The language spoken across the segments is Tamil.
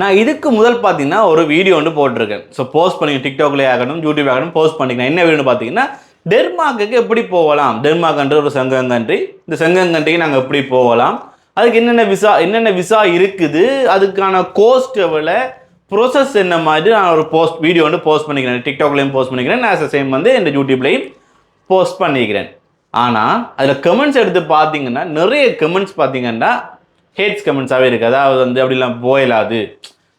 நான் இதுக்கு முதல் பார்த்தீங்கன்னா ஒரு வீடியோ ஒன்று போட்டிருக்கேன். ஸோ போஸ்ட் பண்ணி டிக்டாக்லேயே ஆகணும் யூடியூப் ஆகணும் போஸ்ட் பண்ணிக்கிறேன் என்ன வீடியோன்னு பார்த்தீங்கன்னா டென்மார்க்குக்கு எப்படி போகலாம்? டென்மார்க்ன்ற ஒரு சங்கம் கண்ட்ரி. இந்த சங்கம் கண்ட்ரிக்கு நாங்கள் எப்படி போகலாம்? அதுக்கு என்னென்ன விசா என்னென்ன விசா இருக்குது? அதுக்கான கோஸ்ட் எவ்வளோ ப்ரோசஸ் என்ன மாதிரி நான் ஒரு போஸ்ட் வீடியோ வந்து போஸ்ட் பண்ணிக்கிறேன். டிக்டாக்லேயும் போஸ்ட் பண்ணிக்கிறேன். நான் சேம் வந்து இந்த யூடியூப்லேயும் போஸ்ட் பண்ணிக்கிறேன். ஆனால் அதில் கமெண்ட்ஸ் எடுத்து பார்த்தீங்கன்னா நிறைய கமெண்ட்ஸ் பார்த்தீங்கன்னா ஹேட்ஸ் கமெண்ட்ஸாகவே இருக்குது அதாவது வந்து அப்படிலாம் போயிடாது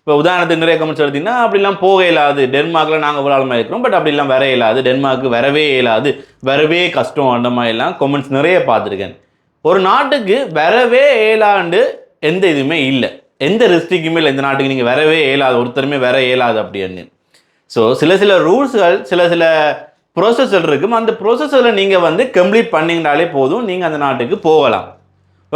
இப்போ உதாரணத்துக்கு நிறைய கமெண்ட்ஸ் எடுத்திங்கன்னா அப்படிலாம் போக இயலாது டென்மார்க்கில் நாங்கள் விளாடமாக இருக்கிறோம். பட் அப்படிலாம் வர இயலாது டென்மார்க்கு வரவே இயலாது. வரவே கஷ்டம். அந்த மாதிரிலாம் கமெண்ட்ஸ் நிறைய பார்த்துருக்கேன். ஒரு நாட்டுக்கு வரவே இயலாண்டு எந்த இதுவுமே இல்லை. எந்த ரெஸ்ட்ரிக்ட்டுமே இல்லை. இந்த நாட்டுக்கு நீங்கள் வரவே இயலாது. ஒருத்தருமே வர இயலாது அப்படின்னு. ஸோ சில சில ரூல்ஸ்கள் சில சில ப்ரோசஸர் இருக்கும். அந்த ப்ரோசஸரில் நீங்கள் வந்து கம்ப்ளீட் பண்ணிங்கனாலே போதும். நீங்கள் அந்த நாட்டுக்கு போகலாம்.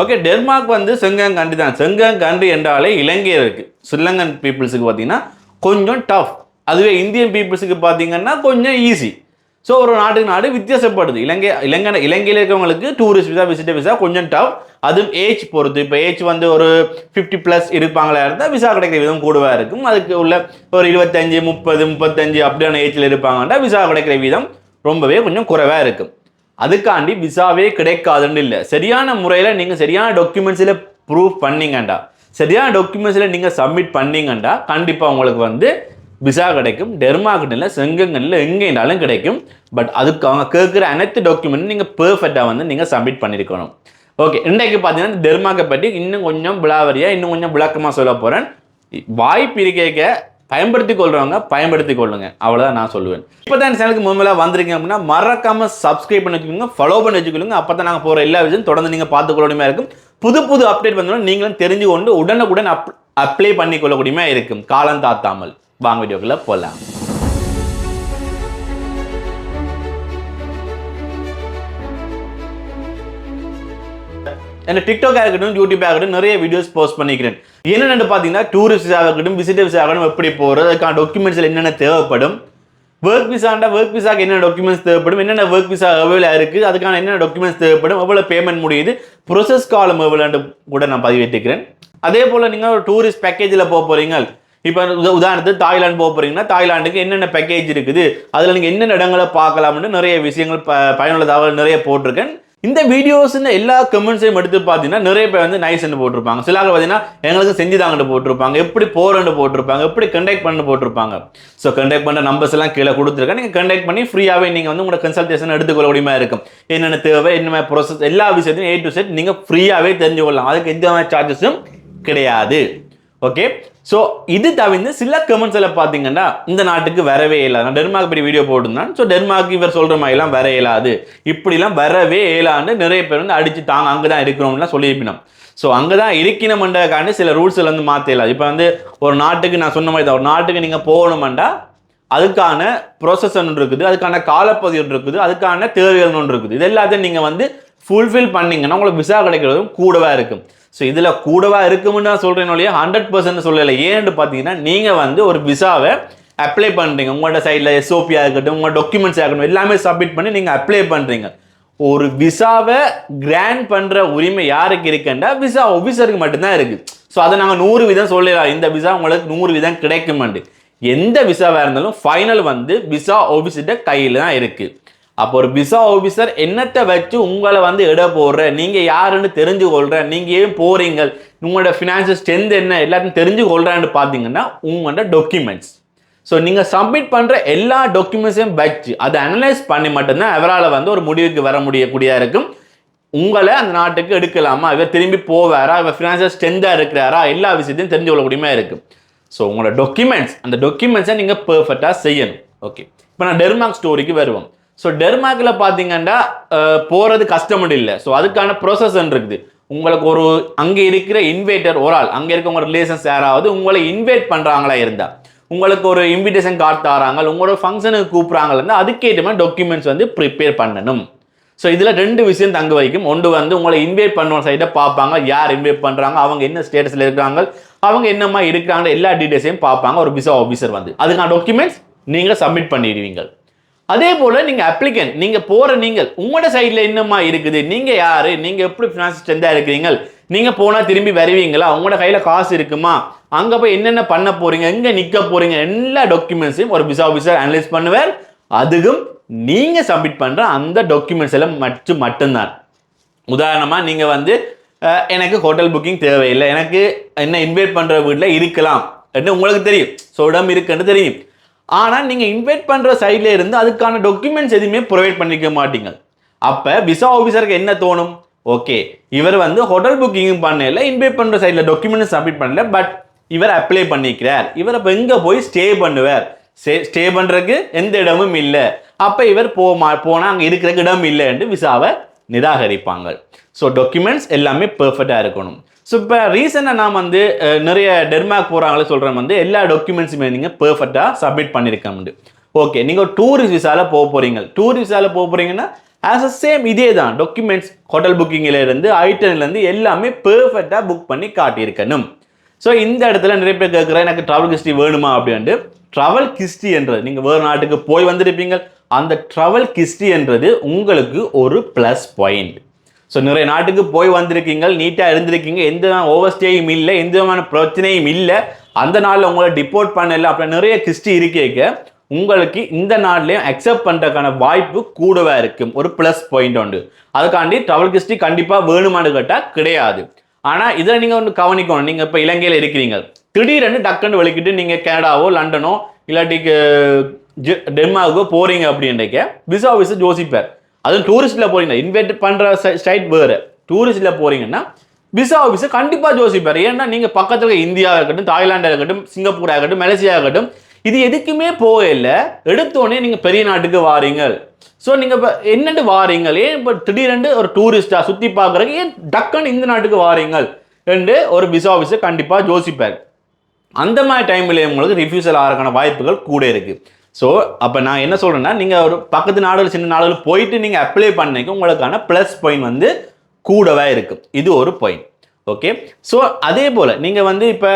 ஓகே டென்மார்க் வந்து செங்கன் கண்ட்ரி தான் செங்கன் கண்ட்ரி என்றாலே இலங்கையருக்கு ஸ்ரீலங்கன் பீப்புள்ஸுக்கு பார்த்தீங்கன்னா கொஞ்சம் டஃப் அதுவே இந்தியன் பீப்புள்ஸுக்கு பார்த்தீங்கன்னா கொஞ்சம் ஈஸி ஸோ ஒரு நாட்டுக்கு நாடு வித்தியாசப்படுது. இலங்கை இலங்கை இலங்கையில் இருக்கிறவங்களுக்கு டூரிஸ்ட் விசா விசிட்டர் விசா கொஞ்சம் டஃப் அதுவும் ஏஜ் பொறுத்து. இப்போ ஏஜ் வந்து ஒரு ஃபிஃப்டி ப்ளஸ் இருப்பாங்களா இருந்தால் விசா கிடைக்கிற விதம் கூடவாக இருக்கும். அதுக்கு உள்ள ஒரு இருபத்தஞ்சி முப்பது முப்பத்தஞ்சு அப்படியான ஏஜில் இருப்பாங்கன்னா விசா கிடைக்கிற விதம் ரொம்பவே கொஞ்சம் குறைவாக இருக்கும். அதுக்காண்டி விசாவே கிடைக்காதுன்னு இல்லை. சரியான முறையில் நீங்கள் சரியான டாக்குமெண்ட்ஸில் ப்ரூஃப் பண்ணீங்கண்டா. சரியான டாக்குமெண்ட்ஸில் நீங்கள் சப்மிட் பண்ணீங்கண்டா கண்டிப்பாக உங்களுக்கு வந்து விசா கிடைக்கும். டெர்மாக்கிட்டில் எங்கே எங்கேனாலும் கிடைக்கும். பட் அதுக்கு அவங்க கேட்குற அனைத்து டாக்குமெண்ட் நீங்கள் பெர்ஃபெக்டாக வந்து நீங்கள் சப்மிட் பண்ணியிருக்கணும் ஓகே இன்றைக்கு பார்த்தீங்கன்னா டெர்மாக்கை பற்றி இன்னும் கொஞ்சம் விளாவரியாக இன்னும் கொஞ்சம் விளக்கமாக சொல்ல போகிறேன் வாய்ப்பு இருக்க பயன்படுத்தி கொள்றவங்க பயன்படுத்தி கொள்ளுங்க அவ்வளோதான் நான் சொல்லுவேன். இப்போ தான் சேனலுக்கு முதல்ல வந்திருக்கீங்க அப்படின்னா மறக்காம சப்ஸ்கிரைப் பண்ணி வச்சுக்கோங்க ஃபாலோ பண்ணி வச்சுக்கோங்க. அப்போ தான் நாங்கள் போகிற எல்லா விஷயம் தொடர்ந்து நீங்கள் பார்த்துக்கொள்ளணுமே இருக்கும். புது புது அப்டேட் வந்தாலும் நீங்களும் தெரிஞ்சு கொண்டு உடனுக்குடன் அப் அப்ளை பண்ணி கொள்ளக்கூடியமே இருக்கும். காலம் தாத்தாமல் வாங்க வீடியோக்குள்ளே போகலாம் என்ன டிக்டாக் இருக்கட்டும் யூடியூப் ஆகட்டும் நிறைய வீடியோஸ் போஸ்ட் பண்ணிக்கிறேன். என்னென்னு பார்த்தீங்கன்னா டூரிஸ்ட் ஆகட்டும் விசிட்டர் விசா ஆகட்டும் எப்படி போகிறது அதுக்கான டாக்குமெண்ட்ஸில் என்னென்ன தேவைப்படும் ஒர்க் விசாண்டா ஒர்க் விசாக்கு என்னென்ன டாக்குமெண்ட்ஸ் தேவைப்படும் என்னென்ன ஒர்க் விசா எவ்வளோ இருக்குது அதுக்கான என்னென்ன டாக்குமெண்ட்ஸ் தேவைப்படும் எவ்வளோ பேமெண்ட் முடியுது ப்ரொசஸ் காலம் எவ்வளோன்னு கூட நான் பதிவேற்றுக்கிறேன் அதே போல் நீங்கள் ஒரு டூரிஸ்ட் பேக்கேஜில் போக போகிறீங்க இப்போ உத- உதாரணத்துக்கு தாய்லாந்து போக போகிறீங்கன்னா தாய்லாந்துக்கு என்னென்ன பேக்கேஜ் இருக்குது அதில் நீங்கள் என்னென்ன இடங்களை பார்க்கலாம்னு நிறைய விஷயங்கள் ப பயனுள்ள தகவல் நிறைய போட்டிருக்கேன். இந்த வீடியோஸ்னு எல்லா கமெண்ட்ஸையும் எடுத்து பார்த்தீங்கன்னா நிறைய பேர் வந்து நைஸ்ன்னு போட்டிருப்பாங்க. சில ஆள் பார்த்தீங்கன்னா எங்களுக்கு செஞ்சுதாங்கன்னு போட்டிருப்பாங்க. எப்படி போகிறேன்னு போட்டிருப்பாங்க. எப்படி கண்டக்ட் பண்ணு போட்டிருப்பாங்க. ஸோ கண்டக்ட் பண்ண நம்பர்ஸ் எல்லாம் கீழே கொடுத்துருக்கேன். நீங்கள் கண்டக்ட் பண்ணி ஃப்ரீயாகவே நீங்கள் வந்து உங்களோட கன்சல்டேஷன் எடுத்துக்கொள்ள முடியுமா இருக்கும். என்னென்ன தேவை என்ன ப்ரோசஸ் எல்லா விஷயத்தையும் ஏ டு செட் நீங்கள் ஃப்ரீயாகவே தெரிஞ்சு கொள்ளலாம் அதுக்கு எந்த மாதிரி சார்ஜஸும் கிடையாது. ஓகே ஸோ இது தவிர்த்து சில கமெண்ட்ஸில் பார்த்தீங்கன்னா இந்த நாட்டுக்கு வரவே இயலாது நான் டென்மார்க் பற்றி வீடியோ போட்டிருந்தேன். ஸோ டென்மார்க் இவர் சொல்கிற மாதிரிலாம் வர இயலாது இப்படிலாம் வரவே இயலான்னு நிறைய பேர் வந்து அடித்து தாங்க அங்கே தான் இருக்கிறோம்லாம் சொல்லியிருப்பினோம். ஸோ அங்கே தான் இருக்கணுமென்றக்காண்டி சில ரூல்ஸில் வந்து மாற்ற இப்போ வந்து ஒரு நாட்டுக்கு நான் சொன்ன மாதிரி தான். ஒரு நாட்டுக்கு நீங்கள் போகணுமெண்டா அதுக்கான ப்ரோசஸ் ஒன்று இருக்குது. அதுக்கான காலப்பகுதி ஒன்று இருக்குது. அதுக்கான தேவைகள் ஒன்று இருக்குது. இது எல்லாத்தையும் நீங்கள் வந்து ஃபுல்ஃபில் பண்ணிங்கன்னா உங்களுக்கு விசா கிடைக்கிறதும் கூடவாக இருக்கும். ஸோ இதில் கூடவா இருக்கும்னு நான் சொல்கிறேன் இல்லையா ஹண்ட்ரட் பர்சன்ட் சொல்லலை. ஏன்னு பார்த்தீங்கன்னா நீங்கள் வந்து ஒரு விசாவை அப்ளை பண்ணுறீங்க உங்களோட சைடில் எஸ்ஓபியாக இருக்கட்டும் உங்களோட டாக்குமெண்ட்ஸ் ஆகட்டும் எல்லாமே சப்மிட் பண்ணி நீங்கள் அப்ளை பண்ணுறீங்க ஒரு விசாவை கிராண்ட் பண்ணுற உரிமை யாருக்கு இருக்குன்னா விசா ஆஃபீஸருக்கு மட்டும்தான் இருக்குது ஸோ அதை நாங்கள் நூறு விதம் சொல்லலாம். இந்த விசா உங்களுக்கு நூறு விதம் கிடைக்குமாண்டு. எந்த விசாவாக இருந்தாலும் ஃபைனல் வந்து விசா ஆஃபீஸர்கிட்ட கையில் தான் இருக்குது அப்போ ஒரு விசா ஆஃபீஸர் என்னத்தை வச்சு உங்களை வந்து இட போடுற? நீங்கள் யாருன்னு தெரிஞ்சு கொள்ற நீங்கள் ஏன் போறீங்க? உங்களோட ஃபினான்ஷியல் ஸ்ட்ரென்த் என்ன? எல்லாத்தையும் தெரிஞ்சு கொள்றான்னு பார்த்தீங்கன்னா உங்களோட டாக்குமெண்ட்ஸ் ஸோ நீங்கள் சப்மிட் பண்ணுற எல்லா டாக்குமெண்ட்ஸையும் வச்சு அதை அனலைஸ் பண்ணி மட்டும்தான் அவரால் வந்து ஒரு முடிவுக்கு வர முடியக்கூடியதாக இருக்கும். உங்களை அந்த நாட்டுக்கு எடுக்கலாமா? இவர் திரும்பி போவாரா? இவர் ஃபினான்ஷியல் ஸ்ட்ரென்த்தாக இருக்கிறாரா? எல்லா விஷயத்தையும் தெரிஞ்சு கொள்ளக்கூடியமா இருக்கும். ஸோ உங்களோட டாக்குமெண்ட்ஸ் அந்த டாக்குமெண்ட்ஸை நீங்கள் பர்ஃபெக்டாக செய்யணும். ஓகே இப்போ நான் டெர்மார்க் ஸ்டோரிக்கு வருவோம். ஸோ டெர்மார்க்கில் பார்த்தீங்கன்னா போகிறது கஷ்டம் இல்லை ஸோ அதுக்கான ப்ரோசஸ் இருக்குது. உங்களுக்கு ஒரு அங்கே இருக்கிற இன்வைட்டர் ஒரு ஆள் அங்கே இருக்க உங்கள் ரிலேஷன்ஸ் யாராவது உங்களை இன்வைட் பண்ணுறாங்களா இருந்தால் உங்களுக்கு ஒரு இன்விடேஷன் கார்டு தராங்க உங்களோட ஃபங்க்ஷனுக்கு கூப்பிட்றாங்கன்னா அதுக்கேற்ற மாதிரி டாக்குமெண்ட்ஸ் வந்து ப்ரிப்பேர் பண்ணணும். ஸோ இதில் ரெண்டு விஷயம் தங்க வைக்கும். ஒன்று வந்து உங்களை இன்வைட் பண்ண சைட்டை பார்ப்பாங்க. யார் இன்வைட் பண்ணுறாங்க அவங்க என்ன ஸ்டேட்டஸில் இருக்கிறாங்க அவங்க என்னம்மா இருக்கிறாங்க எல்லா டீட்டெயில்ஸையும் பார்ப்பாங்க. ஒரு விசா ஆஃபீஸர் வந்து. அதுக்கான டாக்குமெண்ட்ஸ் நீங்கள் சப்மிட் பண்ணிடுவீங்க. அதே போல் நீங்கள் அப்ளிகன் நீங்கள் போகிற நீங்கள் உங்களோட சைடில் என்னம்மா இருக்குது? நீங்கள் யார்? நீங்கள் எப்படி ஃபினான்ஸ் ஸ்ட்ரென்த்தாக இருக்கிறீங்க? நீங்கள் போனால் திரும்பி வருவீங்களா? உங்களோட கையில் காசு இருக்குமா? அங்கே போய் என்னென்ன பண்ண போறீங்க? எங்கே நிற்க போறீங்க? எல்லா டாக்குமெண்ட்ஸையும் ஒரு விசா ஆஃபீஸர் அனலைஸ் பண்ணுவார். அதுவும் நீங்கள் சப்மிட் பண்ணுற அந்த டாக்குமெண்ட்ஸ் எல்லாம் மட்டும் மட்டும்தான். உதாரணமாக நீங்கள் வந்து எனக்கு ஹோட்டல் புக்கிங் தேவையில்லை. எனக்கு என்ன இன்வைட் பண்ணுற வீட்டில் இருக்கலாம். என்று உங்களுக்கு தெரியும்? ஸோ இடம் இருக்குன்னு தெரியும். ஆனால் நீங்கள் இன்வைட் பண்ணுற சைடில் இருந்து அதுக்கான டாக்குமெண்ட்ஸ் எதுவுமே ப்ரொவைட் பண்ணிக்க மாட்டீங்க அப்போ விசா ஆஃபீஸருக்கு என்ன தோணும்? ஓகே இவர் வந்து ஹோட்டல் புக்கிங்கும் பண்ணல இன்வைட் பண்ணுற சைடில் டாக்குமெண்ட்ஸ் சப்மிட் பண்ணல பட் இவர் அப்ளை பண்ணிக்கிறார். இவர் இப்போ எங்கே போய் ஸ்டே பண்ணுவார்? ஸ்டே ஸ்டே பண்ணுறதுக்கு எந்த இடமும் இல்லை. அப்போ இவர் போ போனால் அங்கே இருக்கிற இடம் இல்லைன்ட்டு விசாவை நிராகரிப்பாங்க. ஸோ டாக்குமெண்ட்ஸ் எல்லாமே பெர்ஃபெக்டாக இருக்கணும். ஸோ இப்போ ரீசெண்டாக நான் வந்து நிறைய டெர்மாக் போகிறாங்களே சொல்கிறேன் வந்து எல்லா டாக்குமெண்ட்ஸுமே நீங்கள் பெர்ஃபெக்டாக சப்மிட் பண்ணியிருக்கணும் ஓகே நீங்கள் டூரிஸ்ட் விசாவில் போக போகிறீங்க டூரிஸ்ட் விசாவில் போக போகிறீங்கன்னா ஆஸ் அ சேம் இதே தான். டாக்குமெண்ட்ஸ் ஹோட்டல் புக்கிங்கிலேருந்து ஐட்டன்லேருந்து எல்லாமே பெர்ஃபெக்டாக புக் பண்ணி காட்டியிருக்கணும். ஸோ இந்த இடத்துல நிறைய பேர் கேட்குற எனக்கு ட்ராவல் ஹிஸ்ட்ரி வேணுமா அப்படின்ட்டு. ட்ராவல் ஹிஸ்ட்ரி என்றது நீங்கள் வேறு நாட்டுக்கு போய் வந்திருப்பீங்க. அந்த ட்ராவல் ஹிஸ்ட்ரி என்றது உங்களுக்கு ஒரு ப்ளஸ் பாயிண்ட் ஸோ நிறைய நாட்டுக்கு போய் வந்திருக்கீங்க நீட்டாக இருந்திருக்கீங்க. எந்த ஓவர் ஸ்டேயும் இல்லை எந்த விதமான பிரச்சனையும் இல்லை. அந்த நாளில் உங்களை டிப்போர்ட் பண்ணல அப்படி நிறைய கிறிஸ்டி இருக்கேக்க உங்களுக்கு இந்த நாட்டிலையும் அக்செப்ட் பண்ணுறதுக்கான வாய்ப்பு கூடவே இருக்கும் ஒரு ப்ளஸ் பாயிண்ட் உண்டு. அதுக்காண்டி ட்ரவல் கிறிஸ்டி கண்டிப்பாக வேணுமான்னு கேட்டால் கிடையாது. ஆனால் இதில் நீங்கள் ஒன்று கவனிக்கணும். நீங்கள் இப்போ இலங்கையில் இருக்கிறீங்க. திடீரென்னு டக்குன்னு வெளிக்கிட்டு நீங்கள் கனடாவோ லண்டனோ இல்லாட்டிக்கு டென்மார்க்கோ போகிறீங்க அப்படின்றக்க விசா விசா யோசிப்பார் அதுவும் டூரிஸ்ட்டில் போறீங்க இன்வைட் பண்ணுற ஸ்டைட் வேறு. டூரிஸ்ட்டில் போகிறீங்கன்னா விசா ஆஃபீஸை கண்டிப்பாக யோசிப்பார் ஏன்னா நீங்கள் பக்கத்தில் இருக்க இருக்கட்டும் தாய்லாண்டாக இருக்கட்டும் சிங்கப்பூராக இருக்கட்டும் மலேசியா இருக்கட்டும் இது எதுக்குமே போகல. எடுத்தோடனே நீங்கள் பெரிய நாட்டுக்கு வாரீங்க. ஸோ நீங்கள் இப்போ என்னென்னு வாரீங்க? ஏன் இப்போ திடீரென்று ஒரு டூரிஸ்டாக சுற்றி பார்க்குறக்கு ஏன் டக்குன்னு இந்த நாட்டுக்கு வாரீங்க? என்று ஒரு விசா ஆஃபீஸை கண்டிப்பாக யோசிப்பார் அந்த மாதிரி டைமில் உங்களுக்கு ரிஃப்யூசல் ஆகிறக்கான வாய்ப்புகள் கூட இருக்குது ஸோ அப்போ நான் என்ன சொல்கிறேன்னா நீங்கள் ஒரு பக்கத்து நாடுகள் சின்ன நாடுகள் போயிட்டு நீங்கள் அப்ளை பண்ணிக்க உங்களுக்கான ப்ளஸ் பாயிண்ட் வந்து கூடவே இருக்கும் இது ஒரு பாயிண்ட் ஓகே ஸோ அதே போல் நீங்கள் வந்து இப்போ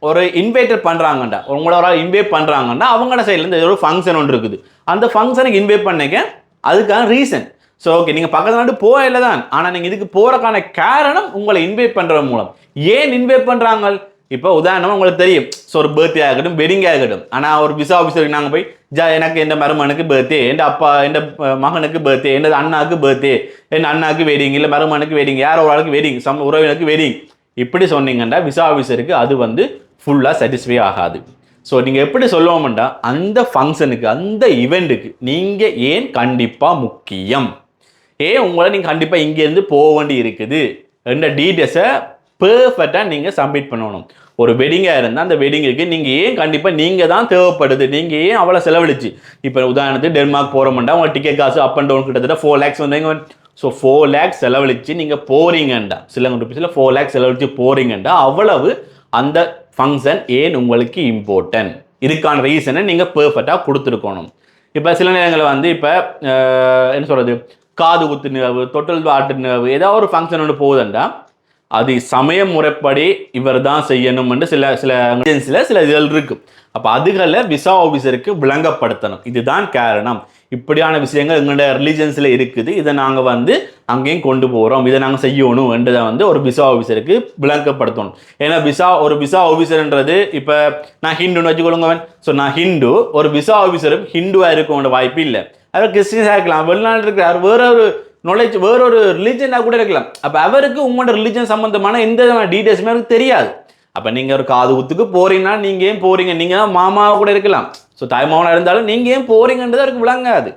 ஒரு இன்வைட்டர் பண்ணுறாங்கண்டா உங்களை ஒரு இன்வைட் பண்ணுறாங்கன்னா அவங்களோட சைட்லேருந்து ஏதோ ஒரு ஃபங்க்ஷன் ஒன்று இருக்குது. அந்த ஃபங்க்ஷனுக்கு இன்வைட் பண்ணிக்க அதுக்கான ரீசன் ஸோ ஓகே நீங்கள் பக்கத்து நாட்டு போகல தான் ஆனால் நீங்கள் இதுக்கு போகிறக்கான காரணம் உங்களை இன்வைட் பண்ணுறது மூலம். ஏன் இன்வைட் பண்ணுறாங்க இப்போ உதாரணமாக உங்களுக்கு தெரியும். ஸோ ஒரு பர்த்டே ஆகட்டும் வெட்டிங் ஆகட்டும். ஆனால் ஒரு விசா ஆஃபீஸருக்கு நாங்கள் போய் ஜா எனக்கு என் மருமனுக்கு பர்த்டே என் அப்பா என் மகனுக்கு பர்த்டே என் அண்ணாவுக்கு பர்த்டே என் அண்ணாக்கு வெட்டிங் இல்லை மருமனுக்கு வெட்டிங் யாரோ ஒரு ஆளுக்கு வெட்டிங் சம் உறவினருக்கு வெட்டிங் இப்படி சொன்னீங்கன்னா விசா ஆஃபீஸருக்கு அது வந்து ஃபுல்லாக சாட்டிஸ்ஃபை ஆகாது. ஸோ நீங்கள் எப்படி சொல்லுவோம்டா அந்த ஃபங்க்ஷனுக்கு அந்த இவெண்ட்டுக்கு நீங்கள் ஏன் கண்டிப்பாக முக்கியம்? ஏன் உங்களை நீங்கள் கண்டிப்பாக இங்கேருந்து போக வேண்டி இருக்குது? என்ற டீட்டெயில்ஸை பர்ஃபெக்டாக நீங்கள் சப்மிட் பண்ணணும். ஒரு வெட்டிங்காக இருந்தால் அந்த வெட்டிங்குக்கு நீங்கள் ஏன் கண்டிப்பாக நீங்கள் தான் தேவைப்படுது? நீங்கள் ஏன் அவ்வளோ செலவழிச்சு? இப்போ உதாரணத்துக்கு டென்மார்க் போகிறோம்டா உங்கள் டிக்கெட் காசு அப் அண்ட் டவுன் கிட்டத்தட்ட ஃபோர் லேக்ஸ் வந்தீங்க ஸோ ஃபோர் லேக்ஸ் செலவழித்து நீங்கள் போகிறீங்கண்டா சில ருபீஸில் ஃபோர் லேக்ஸ் செலவழித்து போகிறீங்கண்டா அவ்வளவு அந்த ஃபங்க்ஷன் ஏன் உங்களுக்கு இம்பார்ட்டன்ட் இதுக்கான ரீசனை நீங்கள் பர்ஃபெக்டாக கொடுத்துருக்கணும். இப்போ சில நேரங்களில் வந்து இப்போ என்ன சொல்கிறது காது குத்து நிகழ்வு தொட்டல் வாட்டு நிகழ்வு ஏதாவது ஒரு ஃபங்க்ஷன் ஒன்று போகுதுண்டா. அது சமய முறைப்படி இவர் தான் செய்யணும்னு சில சில ஏஜென்சியில் சில இதுகள் இருக்கு. அப்போ அதுகளை விசா ஆஃபீஸருக்கு விளங்கப்படுத்தணும். இதுதான் காரணம். இப்படியான விஷயங்கள் எங்களோட ரிலீஜன்ஸில் இருக்குது. இதை நாங்கள் வந்து அங்கேயும் கொண்டு போகிறோம் இதை நாங்கள் செய்யணும் என்றதை வந்து ஒரு விசா ஆஃபீஸருக்கு விளங்கப்படுத்தணும். ஏன்னா விசா ஒரு விசா ஆஃபீஸர்ன்றது இப்போ நான் ஹிந்துன்னு வச்சுக்கொள்ளுங்க ஸோ நான் ஹிந்து ஒரு விசா ஆஃபீஸரும் ஹிந்துவாக இருக்கோட வாய்ப்பு இல்லை. அவர் கிறிஸ்டின்ஸாக இருக்கலாம். வெளிநாட்டில் இருக்கிறார் வேற ஒரு நாலேஜ் வேறொரு ரிலீஜனாக கூட இருக்கலாம். அப்போ அவருக்கு உங்களோட ரிலீஜன் சம்மந்தமான எந்த விதமான டீட்டெயில்ஸுமே அவருக்கு தெரியாது. அப்போ நீங்கள் ஒரு காது ஊத்துக்கு போறீங்கன்னா நீங்கள் ஏன் போகிறீங்க நீங்கள் தான் மாமாவாக கூட இருக்கலாம். ஸோ தாய்மாவனாக இருந்தாலும் நீங்கள் ஏன் போகிறீங்கன்றது அவருக்கு விளங்காது.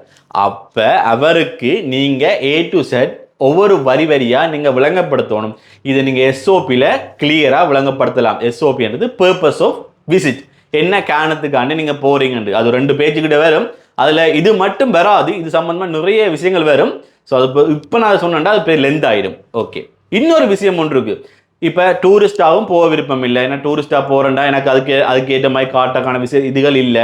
அப்போ அவருக்கு நீங்கள் ஏ டு செட் ஒவ்வொரு வரி வரியாக நீங்கள் விளங்கப்படுத்தணும். இதை நீங்கள் எஸ்ஓபியில் கிளியராக விளங்கப்படுத்தலாம். எஸ்ஓபின்றது பர்பஸ் ஆஃப் விசிட் என்ன காரணத்துக்காண்டி நீங்கள் போறீங்கன்றது. அது ரெண்டு பேஜுக்கிட்ட வரும். அதில் இது மட்டும் வராது. இது சம்மந்தமாக நிறைய விஷயங்கள் வரும். ஸோ அது இப்போ இப்போ நான் சொன்னேன்டா அது பேர் லென்த் ஆயிடும். ஓகே இன்னொரு விஷயம் ஒன்று இருக்குது இப்போ டூரிஸ்டாகவும் போக விருப்பம் இல்லை. ஏன்னா டூரிஸ்டாக போகிறேன்டா எனக்கு அதுக்கு அதுக்கேற்ற மாதிரி காட்டக்கான விஷயம் இதுகள் இல்லை.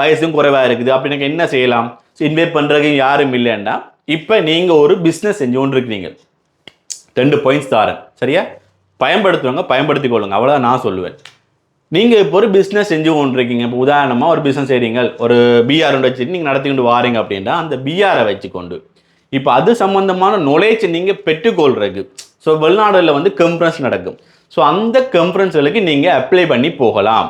வயசும் குறைவாக இருக்குது. அப்படி எனக்கு என்ன செய்யலாம்? ஸோ இன்வைட் பண்ணுறதுக்கு யாரும் இல்லைன்னா இப்போ நீங்கள் ஒரு பிஸ்னஸ் செஞ்சு கொண்டு இருக்கிறீங்க ரெண்டு பாயிண்ட்ஸ் தாரேன் சரியா? பயன்படுத்துவாங்க பயன்படுத்திக் கொள்ளுங்க அவ்வளோதான் நான் சொல்லுவேன். நீங்கள் இப்போ ஒரு பிஸ்னஸ் செஞ்சு கொண்டு இருக்கீங்க இப்போ உதாரணமாக ஒரு பிஸ்னஸ் செய்கிறீங்க ஒரு பிஆர் ஒன்று வச்சுட்டு நீங்கள் நடத்திக்கொண்டு வாரீங்க அப்படின்னா அந்த பிஆரை வச்சுக்கொண்டு இப்போ அது சம்மந்தமான knowledge நீங்கள் பெற்றுக்கொள்றது. ஸோ வெளிநாடுகளில் வந்து கம்பரன்ஸ் நடக்கும். ஸோ அந்த கம்பரன்ஸ்களுக்கு நீங்கள் அப்ளை பண்ணி போகலாம்.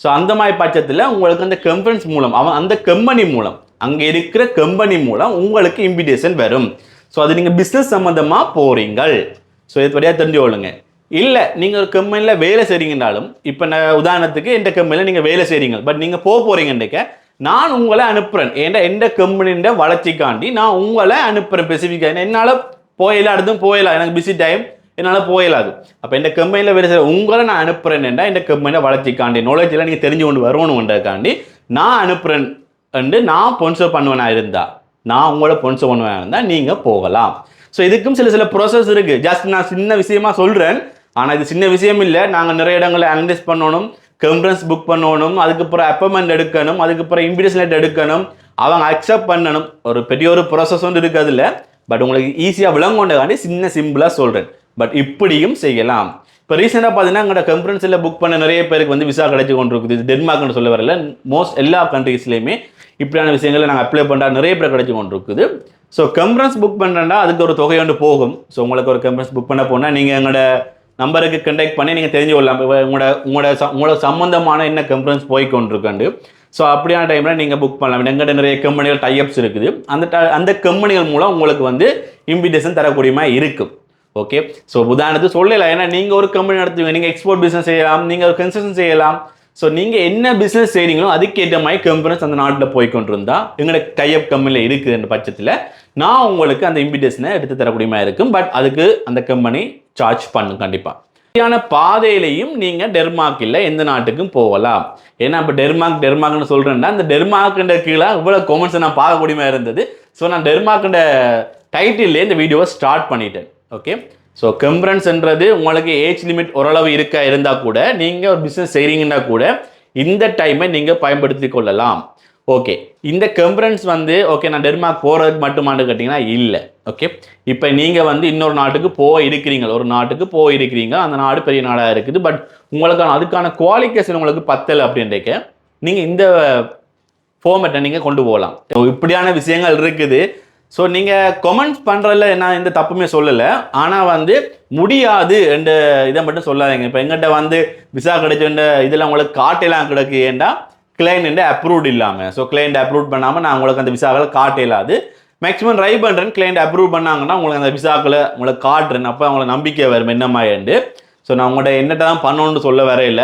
ஸோ அந்த மாதிரி பட்சத்தில் உங்களுக்கு அந்த கம்பரன்ஸ் மூலம் அவன் அந்த கம்பெனி மூலம் அங்கே இருக்கிற கம்பெனி மூலம் உங்களுக்கு இன்விடேஷன் வரும். ஸோ அது நீங்கள் பிஸ்னஸ் சம்மந்தமாக போகிறீங்கள் ஸோ இது வழியாக தெரிஞ்சு கொள்ளுங்க. இல்லை நீங்கள் ஒரு கம்பெனியில் வேலை செய்கிறீங்கனாலும் இப்போ நான் உதாரணத்துக்கு இந்த கம்பெனியில் நீங்கள் வேலை செய்கிறீங்க பட் நீங்கள் போக போகிறீங்கன்றக்க நான் உங்களை அனுப்புகிறேன் ஏன்டா எந்த கம்பெனின்ற வளர்ச்சிக்காண்டி நான் உங்களை அனுப்புகிறேன் ஸ்பெசிஃபிக்காக என்னால் போயிடலாம் அடுத்தும் போயிடலாம் எனக்கு பிஸி டைம் என்னால் போயிடாது அப்போ இந்த கம்பெனியில் வேறு சில உங்களை நான் அனுப்புகிறேன்டா இந்த கம்பெனியில் வளர்ச்சிக்காண்டி நாலேஜெல்லாம் நீங்கள் தெரிஞ்சு கொண்டு வரணுன்றதுக்காண்டி நான் அனுப்புகிறேன் நான் ஸ்பான்சர் பண்ணுவேனா இருந்தால் நான் உங்களை ஸ்பான்சர் பண்ணுவேன் இருந்தால் நீங்கள் போகலாம். ஸோ இதுக்கும் சில சில ப்ராசஸ் இருக்குது ஜஸ்ட் நான் சின்ன விஷயமா சொல்கிறேன் ஆனால் இது சின்ன விஷயம் இல்லை. நாங்கள் நிறைய இடங்களை அனலைஸ் பண்ணணும். கம்ப்ரன்ஸ் புக் பண்ணணும் அதுக்கப்புறம் அப்பாயின்மெண்ட் எடுக்கணும் அதுக்கப்புறம் இன்விடேஷன் லெட்டர் எடுக்கணும் அவங்க அக்செப்ட் பண்ணணும். ஒரு பெரிய ஒரு ப்ராசஸ் வந்து இருக்குது அதில் பட் உங்களுக்கு ஈஸியாக விளங்கொண்டதாண்டி சின்ன சிம்பிளாக சொல்கிறேன் பட் இப்படியும் செய்யலாம். இப்போ ரீசெண்டாக பார்த்தீங்கன்னா எங்களோட கம்ப்ரன்ஸில் புக் பண்ண நிறைய பேருக்கு வந்து விசா கிடைச்சி கொண்டு இருக்குது டென்மார்க்னு சொல்ல வரல. மோஸ்ட் எல்லா கண்ட்ரீஸ்லையுமே இப்படியான விஷயங்களை நாங்கள் அப்ளை பண்ணுறா நிறைய பேர் கிடைச்சி கொண்டு இருக்குது ஸோ கம்ப்ரன்ஸ் புக் பண்ணுறேன்னா அதுக்கு ஒரு தொகை வந்து போகும். ஸோ உங்களுக்கு ஒரு கம்ப்ரன்ஸ் புக் பண்ண போனால் நீங்கள் எங்களோட நம்பருக்கு கண்டெக்ட் பண்ணி நீங்கள் தெரிஞ்சு கொள்ளலாம் இப்போ உங்களோட உங்களோட ச- உங்களோட சம்மந்தமான என்ன கம்பெனிஸ் போய் கொண்டிருக்காண்டு ஸோ அப்படியான டைமில் நீங்கள் புக் பண்ணலாம். எங்கிட்ட நிறைய கம்பெனிகள் டைப்ஸ் இருக்குது. அந்த ட அந்த கம்பெனிகள் மூலம் உங்களுக்கு வந்து இன்விடேஷன் தரக்கூடியமா இருக்கும் ஓகே ஸோ உதாரணத்துக்கு சொல்லலாம். ஏன்னா நீங்கள் ஒரு கம்பெனி நடத்துவீங்க. நீங்கள் எக்ஸ்போர்ட் பிஸ்னஸ் செய்யலாம். நீங்கள் ஒரு கன்ஸ்ட்ரக்ஷன் செய்யலாம். ஸோ நீங்கள் என்ன பிஸ்னஸ் செய்கிறீங்களோ அதுக்கேற்ற மாதிரி கம்பெனிஸ் அந்த நாட்டில் போய்கொண்டிருந்தா எங்களோட டைப் கம்பெனியில் இருக்குன்ற பட்சத்தில் நான் உங்களுக்கு அந்த இன்விடேஷனை எடுத்து தரக்கூடிய மாதிரி இருக்கும். பட் அதுக்கு அந்த கம்பெனி சார்ஜ் பண்ணும் கண்டிப்பாக சரியான பாதையிலையும் நீங்கள் டெர்மாக்கில் எந்த நாட்டுக்கும் போகலாம். ஏன்னா இப்போ டெர்மார்க் டெர்மார்க்னு சொல்கிறேன்னா அந்த டெர்மாக்குன்ற கீழே இவ்வளோ கொமெண்ட்ஸை நான் பார்க்கக்கூடிய மாதிரி இருந்தது. ஸோ நான் டெர்மாக்குன்ற டைட்டில்லே இந்த வீடியோவை ஸ்டார்ட் பண்ணிட்டேன். ஓகே ஸோ கம்பரன்ஸ்ன்றது உங்களுக்கு ஏஜ் லிமிட் ஓரளவு இருக்க இருந்தால் கூட நீங்கள் ஒரு பிஸ்னஸ் செய்கிறீங்கன்னா கூட இந்த டைமை நீங்கள் பயன்படுத்தி கொள்ளலாம். ஓகே இந்த கம்பரன்ஸ் வந்து ஓகே நான் டென்மார்க் போகிறதுக்கு மட்டுமான்னு கேட்டிங்கன்னா இல்லை. ஓகே இப்போ நீங்கள் வந்து இன்னொரு நாட்டுக்கு போய் இருக்கிறீங்க ஒரு நாட்டுக்கு போய் இருக்கிறீங்க அந்த நாடு பெரிய நாடாக இருக்குது. பட் உங்களுக்கான அதுக்கான குவாலிஃபிகேஷன் உங்களுக்கு பத்தலை அப்படின்றக்க நீங்கள் இந்த ஃபார்மேட்டை நீங்கள் கொண்டு போகலாம். இப்படியான விஷயங்கள் இருக்குது. ஸோ நீங்கள் கமெண்ட்ஸ் பண்ணுறதுல நான் எந்த தப்புமே சொல்லலை. ஆனால் வந்து முடியாது என்ற இதை மட்டும் சொல்லாதீங்க. இப்போ எங்கிட்ட வந்து விசா கிடைச்ச இதில் உங்களுக்கு காட்டெல்லாம் கிடக்கு. ஏன்டா கிளைண்ட் அப்ரூவ்ட் இல்லாமல் ஸோ கிளைண்ட் அப்ரூவ் பண்ணாமல் நான் உங்களுக்கு அந்த விசாக்களை காட்டையில்லாது மேக்ஸிமம் ட்ரை பண்ணுறேன் கிளைண்ட் அப்ரூவ் பண்ணாங்கன்னா உங்களுக்கு அந்த விசாக்களை உங்களுக்கு காட்டுறேன். அப்போ அவங்களை நம்பிக்கை வரும் என்ன மாதிரிண்டு ஸோ நான் உங்கள்கிட்ட என்னட்ட தான் பண்ணணும்னு சொல்ல வரையில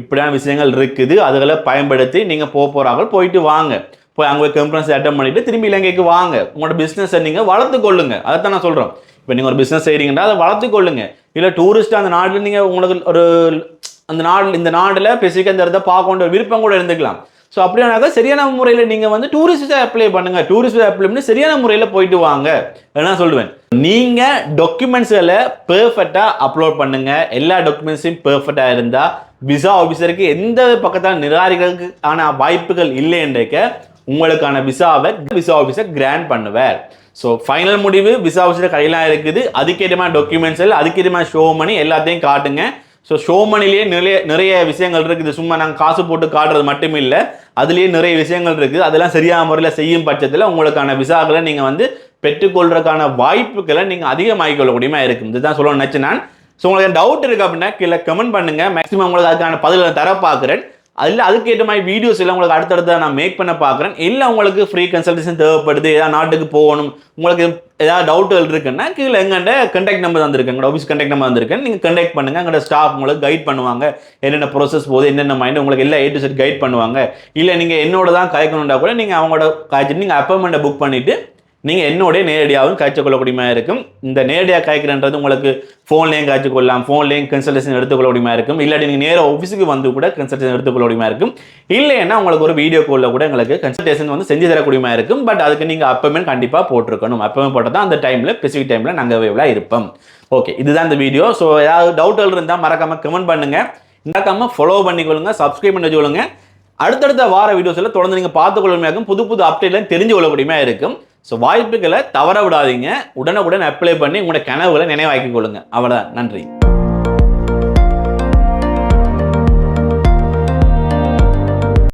இப்படியான விஷயங்கள் இருக்குது. அதுகளை பயன்படுத்தி நீங்கள் போக போகிறாங்க போயிட்டு வாங்க. போய் அங்கே போய் கம்பெனிஸ் அட்டன் பண்ணிட்டு திரும்பி இலங்கைக்கு வாங்க. உங்களோட பிஸ்னஸை நீங்கள் வளர்த்து கொள்ளுங்க. அதை தான் நான் சொல்கிறேன் இப்போ நீங்கள் ஒரு பிஸ்னஸ் செய்கிறீங்கன்னா அதை வளர்த்து கொள்ளுங்க. இல்லை டூரிஸ்ட் அந்த நாட்டில் நீங்கள் உங்களுக்கு ஒரு அந்த நாடு இந்த நாட்டில் ஸ்பெசிஃபிக்காக இந்த இடத்த பார்க்கணுன்ற விருப்பம் கூட இருந்துக்கலாம். ஸோ அப்படியானாக்கா சரியான முறையில் நீங்கள் வந்து டூரிஸ்ட் அப்ளை பண்ணுங்க. டூரிஸ்ட் அப்ளை பண்ணி சரியான முறையில் போயிட்டு வாங்க. என்ன சொல்லுவேன். நீங்கள் டாக்குமெண்ட்ஸ்களை பெர்ஃபெக்டாக அப்லோட் பண்ணுங்க. எல்லா டாக்குமெண்ட்ஸையும் பெர்ஃபெக்டாக இருந்தால் விசா ஆஃபீஸருக்கு எந்த பக்கத்தால் நிராகரிக்கிறதுக்கு ஆன வாய்ப்புகள் இல்லைன்றக்க உங்களுக்கான விசாவை விசா ஆஃபீஸர் கிராண்ட் பண்ணுவார். ஸோ ஃபைனல் முடிவு விசா ஆஃபீஸர் கையெல்லாம் இருக்குது. அதுக்கேற்ற மாதிரி டாக்குமெண்ட்ஸ் அதுக்கேற்ற மாதிரி ஷோ பண்ணி எல்லாத்தையும் காட்டுங்க. ஸோ ஷோ மணிலேயே நிறைய நிறைய விஷயங்கள் இருக்குது. சும்மா நாங்கள் காசு போட்டு காட்டுறது மட்டும் இல்லை. அதுலேயே நிறைய விஷயங்கள் இருக்குது. அதெல்லாம் சரியான முறையில் செய்யும் பட்சத்தில் உங்களுக்கான விசாக்களை நீங்கள் வந்து பெற்றுக்கொள்றதுக்கான வாய்ப்புகளை நீங்கள் அதிகமாகிக் கொள்ளக்கூடியமா இருக்கும். இதுதான் சொல்லணும்னு நினச்சேன் நான். ஸோ உங்களுக்கு டவுட் இருக்குது அப்படின்னா கீழே கமெண்ட் பண்ணுங்கள் மேக்ஸிமம் உங்களுக்கு அதுக்கான பதில்களை தர பார்க்குறேன். அதில் அதுக்கேற்ற மாதிரி வீடியோஸ் எல்லாம் உங்களுக்கு அடுத்தடுத்த நான் மேக் பண்ண பார்க்குறேன். இல்லை உங்களுக்கு ஃப்ரீ கன்சல்டேஷன் தேவைப்படுது ஏதாவது நாட்டுக்கு போகணும் உங்களுக்கு ஏதாவது டவுட்டுகள் இருக்குன்னா கீழே எங்கள்கிட்ட கண்டாக்ட் நம்பர் வந்திருக்கு எங்களோட ஆஃபீஸ் கண்டாக்ட் நம்பர் வந்திருக்கு நீங்கள் கண்டாக்ட் பண்ணுங்க. எங்களோட ஸ்டாஃப் உங்களுக்கு கைட் பண்ணுவாங்க. என்னென்ன ப்ரோசஸ் போகுது என்னென்ன மைண்ட் உங்களுக்கு எல்லா ஏ டு செட் கைட் பண்ணுவாங்க. இல்லை நீங்கள் என்னோட தான் காய்க்கணுண்டா கூட நீங்கள் அவங்களோட காய்ச்சிட்டு நீங்கள் அப்பாயின்மெண்ட்டை புக் பண்ணிவிட்டு நீங்கள் என்னோடய நேரடியாகவும் காய்ச்சி கொள்ளக்கூடியமாக இருக்கும். இந்த நேரடியாக காய்க்கிறன்றது உங்களுக்கு ஃபோன்லேயும் காய்ச்சி கொள்ளலாம் ஃபோன்லேயும் கன்சல்டேஷன் எடுத்துக்கொள்ளக்கூடியமா இருக்கும். இல்லாட்டி நீங்கள் நேராக ஆஃபீஸுக்கு வந்து கூட கன்சல்டேஷன் எடுத்துக்கொள்ளக்கூடியமா இருக்கும். இல்லைன்னா உங்களுக்கு ஒரு வீடியோ காலில் கூட எங்களுக்கு கன்சல்டேஷன் வந்து செஞ்சு தரக்கூடியமாக இருக்கும். பட் அதுக்கு நீங்கள் அப்பமெண்ட் கண்டிப்பாக போட்டிருக்கணும். அப்பமெண்ட் போட்டால் தான் அந்த டைமில் ஸ்பெசிஃபிக் டைமில் நாங்கள் அவைலபிளாக இருப்போம். ஓகே இதுதான் இந்த வீடியோ ஸோ ஏதாவது டவுட்டுகள் இருந்தால் மறக்காமல் கமெண்ட் பண்ணுங்கள் மறக்காமல் ஃபாலோ பண்ணிக்கொள்ளுங்க. சப்ஸ்கிரைப் பண்ணி வச்சுக்கொள்ளுங்க அடுத்தடுத்த வார வீடியோஸில் தொடர்ந்து நீங்கள் பார்த்துக்கொள்ளுமையாக இருக்கும் புது புது அப்டேட்லாம் தெரிஞ்சு கொள்ளக்கூடியமாக இருக்கும். ஸோ வாய்ப்புகளை தவற விடாதீங்க. உடனுக்குடன் அப்ளை பண்ணி உங்களோட கனவுகளை நினைவாக்கி கொள்ளுங்க. அவ்வளோதான் நன்றி.